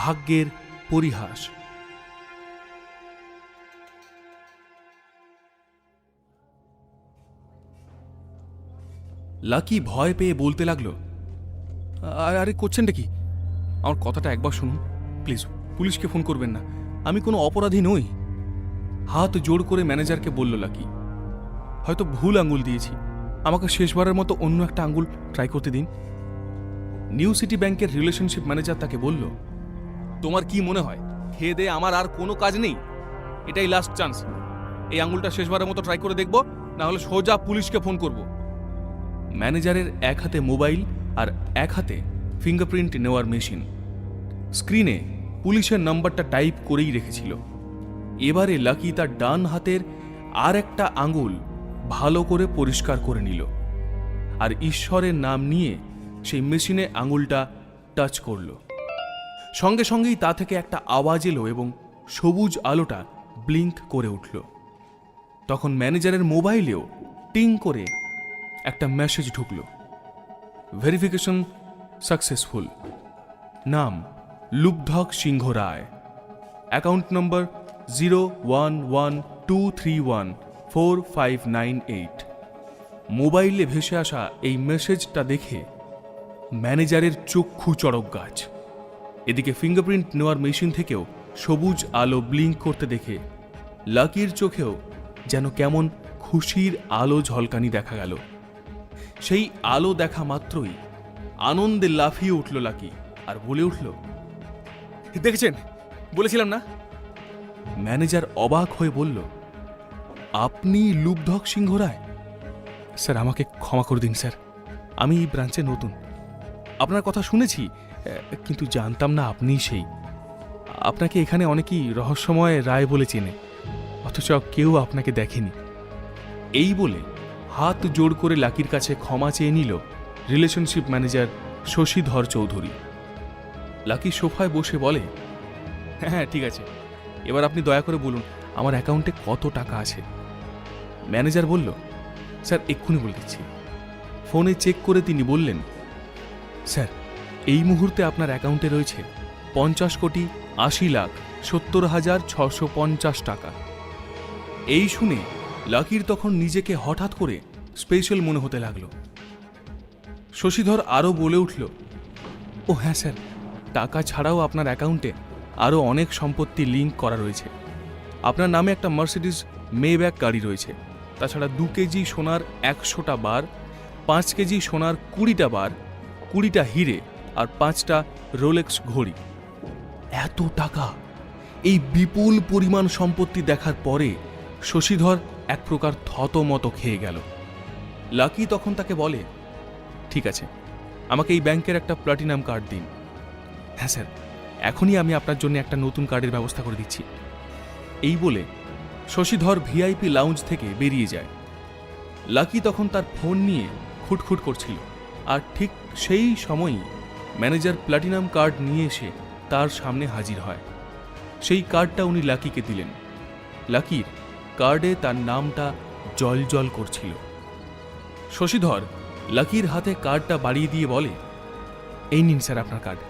ভাগ্যের পরিহাস। লাকি ভয় পেয়ে বলতে লাগল আরে আরে করছেনটা কি? আমার কথাটা একবার শুনুন, প্লিজ। পুলিশকে ফোন করবেন না। আমি কোনো অপরাধী নই। হাত জোর করে ম্যানেজারকে বলল লাকি, হয়তো ভুল আঙুল দিয়েছি। আমাকে শেষবারের মতো অন্য একটা আঙুল ট্রাই করতে দিন। নিউ সিটি ব্যাংকের রিলেশনশিপ ম্যানেজার তাকে বলল তোমার কি মনে হয়? খেয়ে দে আমার আর কোনো কাজ নেই? এটাই লাস্ট চান্স এই আঙুলটা শেষবারের মতো ট্রাই করে দেখব, না হলে সোজা পুলিশকে ফোন করব। ম্যানেজারের এক হাতে মোবাইল আর এক হাতে ফিঙ্গারপ্রিন্ট নেওয়ার মেশিন স্ক্রিনে পুলিশের নাম্বারটা টাইপ করেই রেখেছিল। এবারে লাকি তার ডান হাতের আর একটা আঙুল ভালো করে পরিষ্কার করে নিল। আর ঈশ্বরের নাম নিয়ে সেই মেশিনে আঙুলটা টাচ করল। সঙ্গে সঙ্গেই তা থেকে একটা আওয়াজ এলো এবং সবুজ আলোটা ব্লিঙ্ক করে উঠল। তখন ম্যানেজারের মোবাইলেও টিং করে একটা মেসেজ ঢুকলো। Verification successful. নাম Lubdhak Singha Ray. Account number zero one one two three one four five nine eight. মোবাইলে ভেসে আসা এই মেসেজটা দেখে ম্যানেজারের চক্ষু চড়ক গাছ। এদিকে ফিঙ্গারপ্রিন্ট নেওয়ার মেশিন থেকেও সবুজ আলো ব্লিঙ্ক করতে দেখে লাকির চোখেও যেন কেমন খুশির আলো ঝলকানি দেখা গেল। সেই আলো দেখা মাত্রই আনন্দে লাফিয়ে উঠল লাকি আর বলে উঠল, দেখেছেন? বলেছিলাম না? ম্যানেজার অবাক হয়ে বলল, আপনি লুব্ধক সিংহ রায়? স্যার, আমাকে ক্ষমা করে দিন, স্যার। আমি এই ব্রাঞ্চে নতুন। আপনার কথা শুনেছি কিন্তু জানতাম না আপনিই সেই। আপনাকে এখানে অনেকেই রহস্যময় রায় বলে চেনে, অথচ কেউ আপনাকে দেখেনি। এই বলে হাত জোড় করে লাকির কাছে ক্ষমা চেয়ে নিল relationship manager Shashidhar Chowdhury. Lucky সোফায় বসে বলে হ্যাঁ ঠিক আছে, এবার আপনি দয়া করে বলুন, আমার অ্যাকাউন্টে কত টাকা আছে? ম্যানেজার বলল, স্যার, এক্ষুনি বলে দিচ্ছি। ফোনে চেক করে তিনি বললেন স্যার, এই মুহূর্তে আপনার অ্যাকাউন্টে রয়েছে পঞ্চাশ কোটি আশি লাখ সত্তর হাজার ছশো পঞ্চাশ টাকা। এই শুনে লাকির তখন নিজেকে হঠাৎ করে স্পেশাল মনে হতে লাগল। শশীধর আরও বলে উঠল, ও হ্যাঁ স্যার, টাকা ছাড়াও আপনার অ্যাকাউন্টে আরও অনেক সম্পত্তি লিঙ্ক করা রয়েছে। আপনার নামে একটা মার্সিডিজ মেব্যাক গাড়ি রয়েছে। তাছাড়া দু কেজি সোনার একশোটা বার, পাঁচ কেজি সোনার কুড়িটা বার কুড়িটা হিরে আর পাঁচটা রোলেক্স ঘড়ি। এত টাকা! এই বিপুল পরিমাণ সম্পত্তি দেখার পরে শশীধর এক প্রকার থতমত খেয়ে গেল। লাকি তখন তাকে বলে, ঠিক আছে, আমাকে এই ব্যাংকের একটা প্লাটিনাম কার্ড দিন। হ্যাঁ স্যার, এখনই আমি আপনার জন্য একটা নতুন কার্ডের ব্যবস্থা করে দিচ্ছি। এই বলে শশীধর ভিআইপি লাউঞ্জ থেকে বেরিয়ে যায়। লাকি তখন তার ফোন নিয়ে খুটখুট করছিল। আর ঠিক সেই সময়ই ম্যানেজার প্লাটিনাম কার্ড নিয়ে এসে তার সামনে হাজির হয়। সেই কার্ডটা উনি লাকিকে দিলেন। লাকির কার্ডে তার নামটা জলজল করছিল। শশীধর লাকির হাতে কার্ডটা বাড়িয়ে দিয়ে বলে, এই নিন স্যার আপনার কার্ড।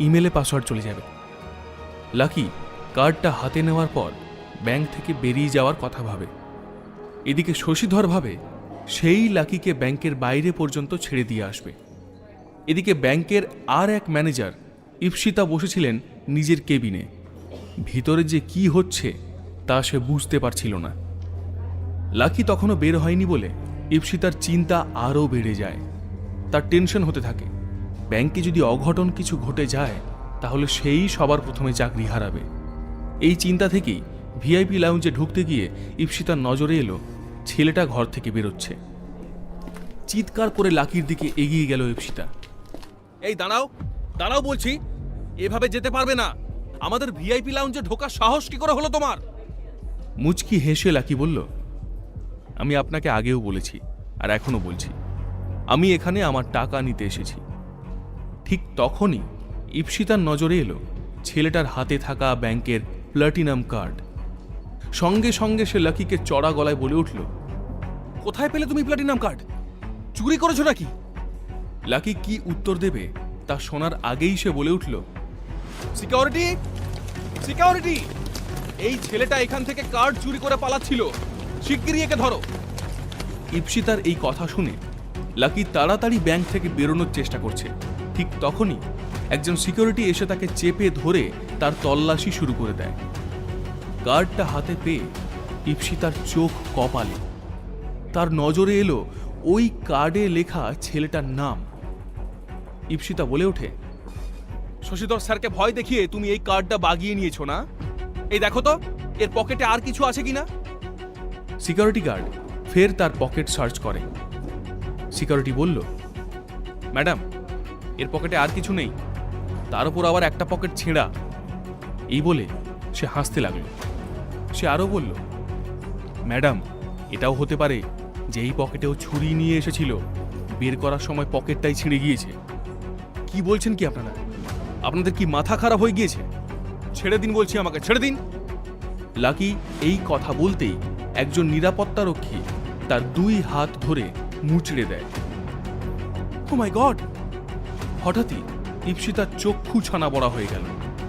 ইমেলে পাসওয়ার্ড চলে যাবে। লাকি কার্ডটা হাতে নেওয়ার পর ব্যাংক থেকে বেরিয়ে যাওয়ার কথা ভাবে। এদিকে শশীধর ভাবে সেই লাকিকে ব্যাংকের বাইরে পর্যন্ত ছেড়ে দিয়ে আসবে। এদিকে ব্যাংকের আর এক ম্যানেজার ইপসিতা বসেছিলেন নিজের কেবিনে। ভিতরে যে কি হচ্ছে তা সে বুঝতে পারছিল না। লাকি তখনও বের হয়নি বলে ইপসিতার চিন্তা আরও বেড়ে যায়। তার টেনশন হতে থাকে। ব্যাংকে যদি অঘটন কিছু ঘটে যায়, তাহলে সেই সবার প্রথমে চাকরি হারাবে। এই চিন্তা থেকেই ভিআইপি লাউঞ্জে ঢুকতে গিয়ে ইপসিতার নজরে এলো ছেলেটা ঘর থেকে বেরোচ্ছে। চিৎকার করে লাকির দিকে এগিয়ে গেল ইপসিতা এই দাঁড়াও দাঁড়াও বলছি এভাবে যেতে পারবে না। আমাদের ভিআইপি লাউঞ্জে ঢোকার সাহস কি করে হলো তোমার? মুচকি হেসে লাকি বলল আমি আপনাকে আগেও বলেছি আর এখনও বলছি। আমি এখানে আমার টাকা নিতে এসেছি। ঠিক তখনই ইপসিতার নজরে এলো ছেলেটার হাতে থাকা ব্যাংকের প্লাটিনাম কার্ড। সঙ্গে সঙ্গে সে লাকিকে চড়া গলায় বলে উঠল কোথায় পেলে তুমি প্লাটিনাম কার্ড? চুরি করেছ নাকি? লাকি কি উত্তর দেবে তা শোনার আগেই সে বলে উঠল সিকিউরিটি সিকিউরিটি এই ছেলেটা এখান থেকে কার্ড চুরি করে পালাচ্ছিল। শিগগিরই একে ধরো। ইপসিতার এই কথা শুনে লাকি তাড়াতাড়ি ব্যাংক থেকে বেরোনোর চেষ্টা করছে। ঠিক তখনই একজন সিকিউরিটি এসে তাকে চেপে ধরে তার তল্লাশি শুরু করে দেয়। কার্ডটা হাতে পেয়ে ইপসিতার চোখ কপালে। তার নজরে এলো ওই কার্ডে লেখা ছেলেটার নাম। ইপসিতা বলে ওঠে, শশীধর স্যারকে ভয় দেখিয়ে তুমি এই কার্ডটা বাগিয়ে নিয়েছো না? এই দেখো তো, এর পকেটে আর কিছু আছে কিনা? সিকিউরিটি গার্ড ফের তার পকেট সার্চ করে। সিকিউরিটি বলল, ম্যাডাম, এর পকেটে আর কিছু নেই। তার উপর আবার একটা পকেট ছেঁড়া। এই বলে সে হাসতে লাগল। সে আরও বলল, ম্যাডাম, এটাও হতে পারে যে এই পকেটেও ছুরি নিয়ে এসেছিল। বের করার সময় পকেটটাই ছিঁড়ে গিয়েছে। কি বলছেন কি আপনারা? আপনাদের কি মাথা খারাপ হয়ে গিয়েছে? ছেড়ে দিন বলছি আমাকে, ছেড়ে দিন! লাকি এই কথা বলতেই একজন নিরাপত্তারক্ষী তার দুই হাত ধরে মুচড়ে দেয়। মাই গড হঠাৎই ইপসিতার চক্ষু ছানা বড়া হয়ে গেল।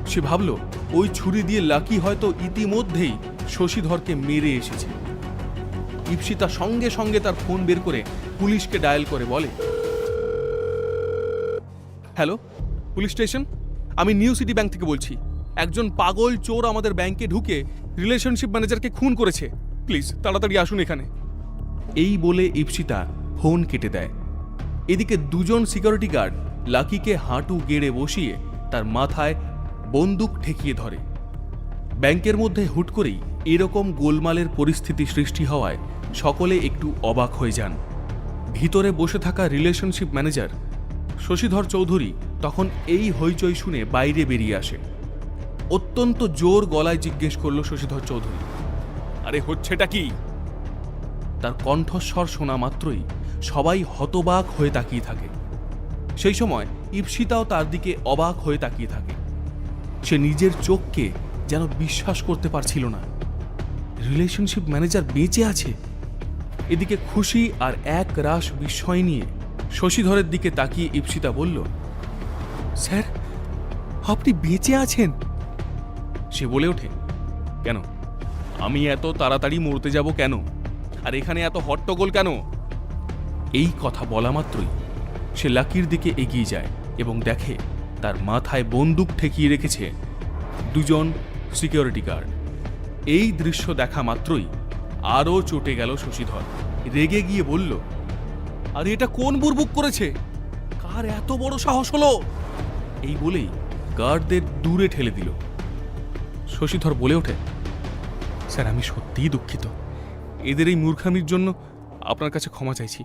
সে ভাবল, ওই ছুরি দিয়ে লাকি হয়তো ইতিমধ্যেই শশীধরকে মেরে এসেছে। ইপসিতা সঙ্গে সঙ্গে তার ফোন বের করে পুলিশকে ডায়াল করে বলে, হ্যালো, পুলিশ স্টেশন? আমি নিউ সিটি ব্যাংক থেকে বলছি। একজন পাগল চোর আমাদের ব্যাংকে ঢুকে রিলেশনশিপ ম্যানেজারকে খুন করেছে। প্লিজ, তাড়াতাড়ি আসুন এখানে। এই বলে ইপসিতা ফোন কেটে দেয়। এদিকে দুজন সিকিউরিটি গার্ড লাকিকে হাঁটু গেড়ে বসিয়ে তার মাথায় বন্দুক ঠেকিয়ে ধরে। ব্যাংকের মধ্যে হুট করেই এরকম গোলমালের পরিস্থিতি সৃষ্টি হওয়ায় সকলে একটু অবাক হয়ে যান। ভিতরে বসে থাকা রিলেশনশিপ ম্যানেজার শশীধর চৌধুরী তখন এই হইচই শুনে বাইরে বেরিয়ে আসে। অত্যন্ত জোর গলায় জিজ্ঞেস করল শশীধর চৌধুরী, আরে হচ্ছেটা কি? তার কণ্ঠস্বর শোনা মাত্রই সবাই হতবাক হয়ে তাকিয়ে থাকে। সেই সময় ইপসিতাও তার দিকে অবাক হয়ে তাকিয়ে থাকে। সে নিজের চোখকে যেন বিশ্বাস করতে পারছিল না। রিলেশনশিপ ম্যানেজার বেঁচে আছে? এদিকে খুশি আর এক রাশ বিস্ময় নিয়ে শশীধরের দিকে তাকিয়ে ইপসিতা বলল, স্যার, আপনি বেঁচে আছেন? সে বলে ওঠে, কেন? আমি এত তাড়াতাড়ি মরতে যাব কেন? আর এখানে এত হট্টগোল কেন? এই কথা বলা মাত্রই সে লাকির দিকে এগিয়ে যায় এবং দেখে তার মাথায় বন্দুক ঠেকিয়ে রেখেছে দুজন সিকিউরিটি গার্ড। এই দৃশ্য দেখা মাত্রই আরও চটে গেল শশীধর। রেগে গিয়ে বলল, আরে, এটা কোন বুরবুক করেছে? কার এত বড় সাহস হলো? এই বলেই গার্ডদের দূরে ঠেলে দিল। শশীধর বলে ওঠে, স্যার, আমি সত্যিই দুঃখিত। এদের এই মূর্খামির জন্য আপনার কাছে ক্ষমা চাইছি।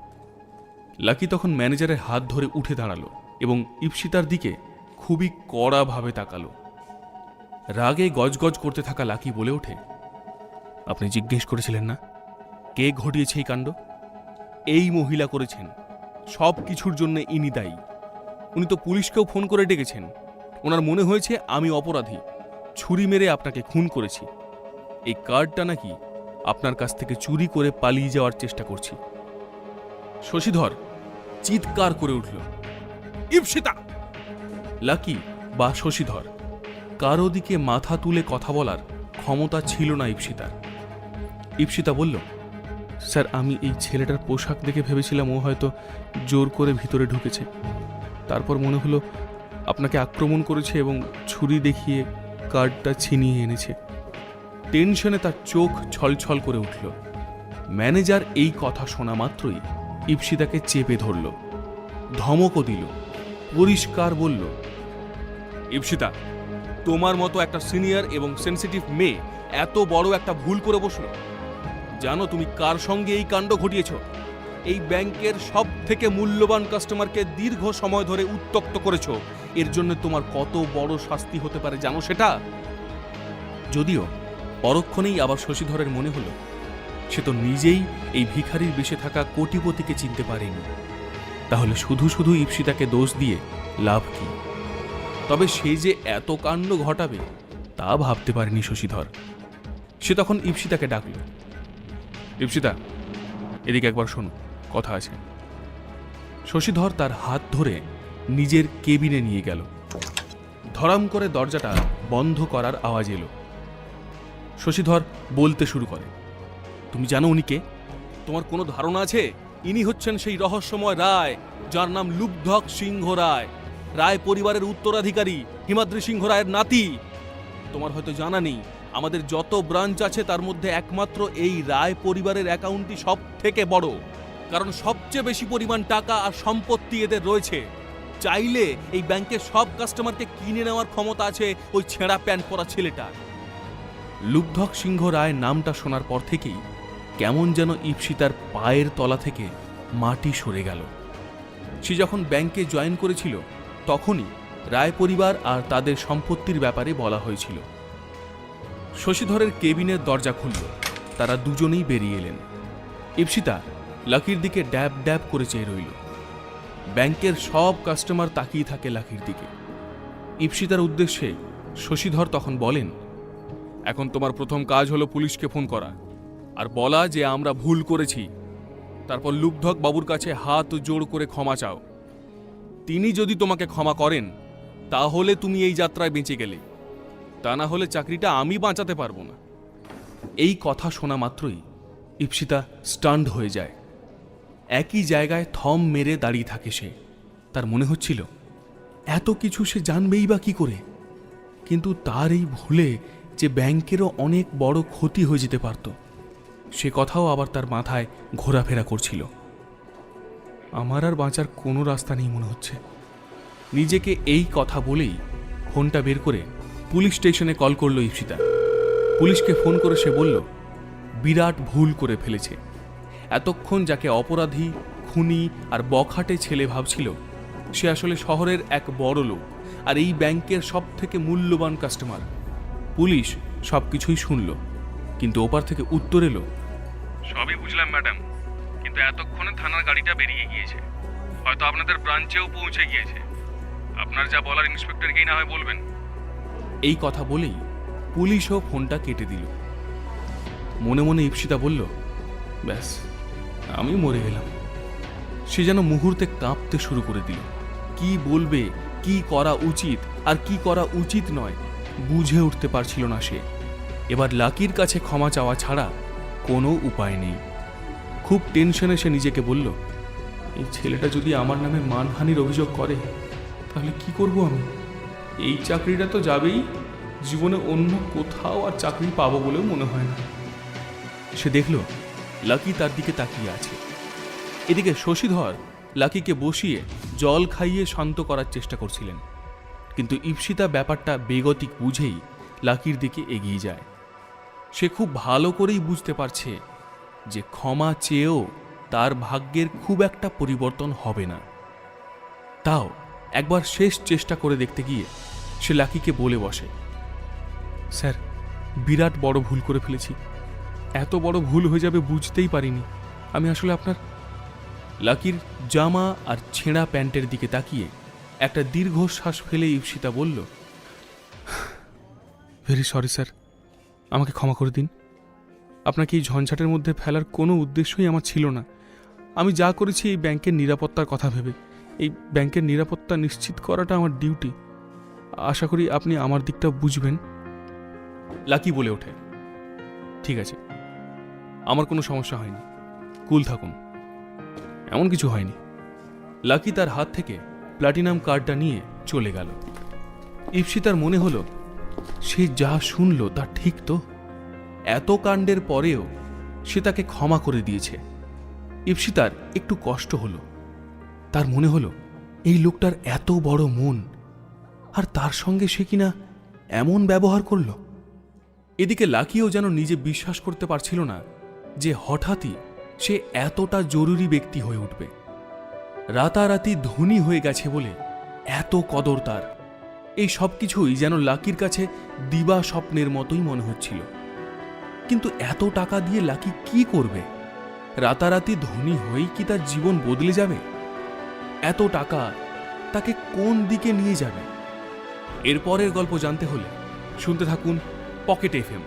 লাকি তখন ম্যানেজারের হাত ধরে উঠে দাঁড়াল এবং ইপসিতার দিকে খুবই কড়াভাবে তাকালো। রাগে গজগজ করতে থাকা লাকি বলে ওঠে আপনি জিজ্ঞেস করেছিলেন না? কে ঘটিয়েছে এই কাণ্ড? এই মহিলা করেছেন। সব কিছুর জন্য ইনি দায়ী। উনি তো পুলিশকেও ফোন করে ডেকেছেন। ওনার মনে হয়েছে আমি অপরাধী। ছুরি মেরে আপনাকে খুন করেছি। এই কার্ডটা নাকি আপনার কাছ থেকে চুরি করে পালিয়ে যাওয়ার চেষ্টা করছি। শশীধর চিৎকার করে উঠল, ইপসিতা! লাকি বা শশীধর, কারও দিকে মাথা তুলে কথা বলার ক্ষমতা ছিল না ইপসিতার। ইপসিতা বলল, স্যার, আমি এই ছেলেটার পোশাক দেখে ভেবেছিলাম ও হয়তো জোর করে ভিতরে ঢুকেছে। তারপর মনে হলো আপনাকে আক্রমণ করেছে এবং ছুরি দেখিয়ে কার্ডটা ছিনিয়ে এনেছে। টেনশনে তার চোখ ছলছল করে উঠল। ম্যানেজার এই কথা শোনা মাত্রই ইপসিতাকে চেপে ধরল, ধমকও দিল, পরিষ্কার বলল, ইপসিতা, তোমার মতো একটা সিনিয়র এবং সেন্সিটিভ মেয়ে এত বড় একটা ভুল করে বসল। জানো তুমি কার সঙ্গে এই কাণ্ড ঘটিয়েছ? এই ব্যাংকের সব থেকে মূল্যবান কাস্টমারকে দীর্ঘ সময় ধরে উত্তক্ত করেছ। এর জন্য তোমার কত বড় শাস্তি হতে পারে জানো সেটা? যদিও পরক্ষণেই আবার শশীধরের মনে হলো, সে তো নিজেই এই ভিখারির বেশে থাকা কোটিপতিকে চিনতে পারেনি। তাহলে শুধু শুধু ইপসিতাকে দোষ দিয়ে লাভ কি? তবে সে যে এত কাণ্ড ঘটাবে, তা ভাবতে পারেনি শশীধর। সে তখন ইপসিতাকে ডাকল। ইপসিতা এদিকে একবার শোনো, কথা আছে। শশীধর তার হাত ধরে নিজের কেবিনে নিয়ে গেল। ধরাম করে দরজাটা বন্ধ করার আওয়াজ এলো। শশীধর বলতে শুরু করে, তুমি জানো উনি কে? তোমার কোনো ধারণা আছে? ইনি হচ্ছেন সেই রহস্যময় রায়, যার নাম লুব্ধক সিংহ রায়। রায় পরিবারের উত্তরাধিকারী, হিমাদ্রি সিংহ রায়ের নাতি। তোমার হয়তো জানা নেই আমাদের যত ব্রাঞ্চ আছে তার মধ্যে একমাত্র এই রায় পরিবারের অ্যাকাউন্টটি সব থেকে বড়। কারণ সবচেয়ে বেশি পরিমাণ টাকা আর সম্পত্তি এদের রয়েছে। চাইলে এই ব্যাংকের সব কাস্টমারকে কিনে নেওয়ার ক্ষমতা আছে ওই ছেঁড়া প্যান্ট পরা ছেলেটার। লুব্ধক সিংহ রায় নামটা শোনার পর থেকেই কেমন যেন ইপসিতার পায়ের তলা থেকে মাটি সরে গেল। সে যখন ব্যাংকে জয়েন করেছিল, তখনই রায় পরিবার আর তাদের সম্পত্তির ব্যাপারে বলা হয়েছিল। শশীধরের কেবিনের দরজা খুলল। তারা দুজনেই বেরিয়ে এলেন। ইপসিতা লাকির দিকে ড্যাব ড্যাব করে চেয়ে রইল। ব্যাংকের সব কাস্টমার তাকিয়ে থাকে লাকির দিকে। ইপসিতার উদ্দেশ্যে শশীধর তখন বলেন, এখন তোমার প্রথম কাজ হলো পুলিশকে ফোন করা। আর বলা যে আমরা ভুল করেছি। তারপর লুব্ধক বাবুর কাছে হাত জোড় করে ক্ষমা চাও। তিনি যদি তোমাকে ক্ষমা করেন, তাহলে তুমি এই যাত্রায় বেঁচে গেলে। তা না হলে চাকরিটা আমি বাঁচাতে পারব না। এই কথা শোনা মাত্রই ইপসিতা স্টান্ড হয়ে যায়। একই জায়গায় থম মেরে দাঁড়িয়ে থাকে সে। তার মনে হচ্ছিল, এত কিছু সে জানবেই বা কি করে? কিন্তু তার এই ভুলে যে ব্যাংকেরও অনেক বড় ক্ষতি হয়ে যেতে পারত, সে কথাও আবার তার মাথায় ঘোরাফেরা করছিল। আমার আর বাঁচার কোনো রাস্তা নেই মনে হচ্ছে। নিজেকে এই কথা বলেই ফোনটা বের করে পুলিশ স্টেশনে কল করল ইপসিতা পুলিশকে ফোন করে সে বলল, বিরাট ভুল করে ফেলেছে। এতক্ষণ যাকে অপরাধী, খুনি আর বখাটে ছেলে ভাবছিল, সে আসলে শহরের এক বড় লোক আর এই ব্যাংকের সব থেকে মূল্যবান কাস্টমার। পুলিশ সব কিছুই শুনল, কিন্তু ওপার থেকে উত্তর এলো, সবই বুঝলাম, ম্যাডাম, কিন্তু এতক্ষণে থানার গাড়িটা বেরিয়ে গিয়েছে। হয়তো আপনাদের ব্রাঞ্চেও পৌঁছে গিয়েছে। আপনার যা বলার ইন্সপেক্টরকেই না হয় বলবেন। এই কথা বলেই পুলিশও ফোনটা কেটে দিল। মনে মনে ইপসিতা বলল, ব্যাস, আমি মরে গেলাম। সে যেন মুহূর্তে কাঁপতে শুরু করে দিল। কি বলবে, কি করা উচিত আর কি করা উচিত নয় বুঝে উঠতে পারছিল না সে। এবার লাকির কাছে ক্ষমা চাওয়া ছাড়া কোনো উপায় নেই। খুব টেনশনে সে নিজেকে বলল, এই ছেলেটা যদি আমার নামে মানহানির অভিযোগ করে, তাহলে কি করব আমি? এই চাকরিটা তো যাবেই। জীবনে অন্য কোথাও আর চাকরি পাবো বলেও মনে হয় না। সে দেখল, লাকি তার দিকে তাকিয়ে আছে। এদিকে শশীধর লাকিকে বসিয়ে জল খাইয়ে শান্ত করার চেষ্টা করছিলেন। কিন্তু ইপসিতা ব্যাপারটা বেগতিক বুঝেই লাকির দিকে এগিয়ে যায়। সে খুব ভালো করেই বুঝতে পারছে যে ক্ষমা চেয়েও তার ভাগ্যের খুব একটা পরিবর্তন হবে না। তাও একবার শেষ চেষ্টা করে দেখতে গিয়ে সে লাকিকে বলে বসে, স্যার, বিরাট বড় ভুল করে ফেলেছি। এত বড় ভুল হয়ে যাবে বুঝতেই পারিনি। আমি আসলে আপনার লাকির জামা আর ছেঁড়া প্যান্টের দিকে তাকিয়ে একটা দীর্ঘশ্বাস ফেলে ইপসিতা বলল, ভেরি সরি, স্যার। আমাকে ক্ষমা করে দিন। আপনাকে এই ঝঞ্ঝাটের মধ্যে ফেলার কোনো উদ্দেশ্যই আমার ছিল না। আমি যা করেছি এই ব্যাংকের নিরাপত্তার কথা ভেবে। এই ব্যাংকের নিরাপত্তা নিশ্চিত করাটা আমার ডিউটি আশা করি আপনি আমার দিকটা বুঝবেন। লাকি বলে ওঠে। ঠিক আছে। আমার কোনো সমস্যা হয়নি। কুল থাকুন। এমন কিছু হয়নি। লাকি তার হাত থেকে প্লাটিনাম কার্ডটা নিয়ে চলে গেল। ইপসিতার মনে হলো, সে যা শুনল তা ঠিক তো? এত কাণ্ডের পরেও সে তাকে ক্ষমা করে দিয়েছে। ইপসিতার একটু কষ্ট হলো। তার মনে হলো, এই লোকটার এত বড় মন, আর তার সঙ্গে সে কিনা এমন ব্যবহার করল? এদিকে লাকিও যেন নিজে বিশ্বাস করতে পারছিল না যে হঠাৎই সে এতটা জরুরি ব্যক্তি হয়ে উঠবে। রাতারাতি ধনী হয়ে গেছে বলে এত কদর তার। এই সব কিছুই যেন লাকির কাছে দিবা স্বপ্নের মতোই মনে হচ্ছিল। কিন্তু এত টাকা দিয়ে লাকি কি করবে? রাতারাতি ধনী হয়েই কি তার জীবন বদলে যাবে? এত টাকা তাকে কোন দিকে নিয়ে যাবে? এরপরের গল্প জানতে হলে শুনতে থাকুন পকেট এফএম।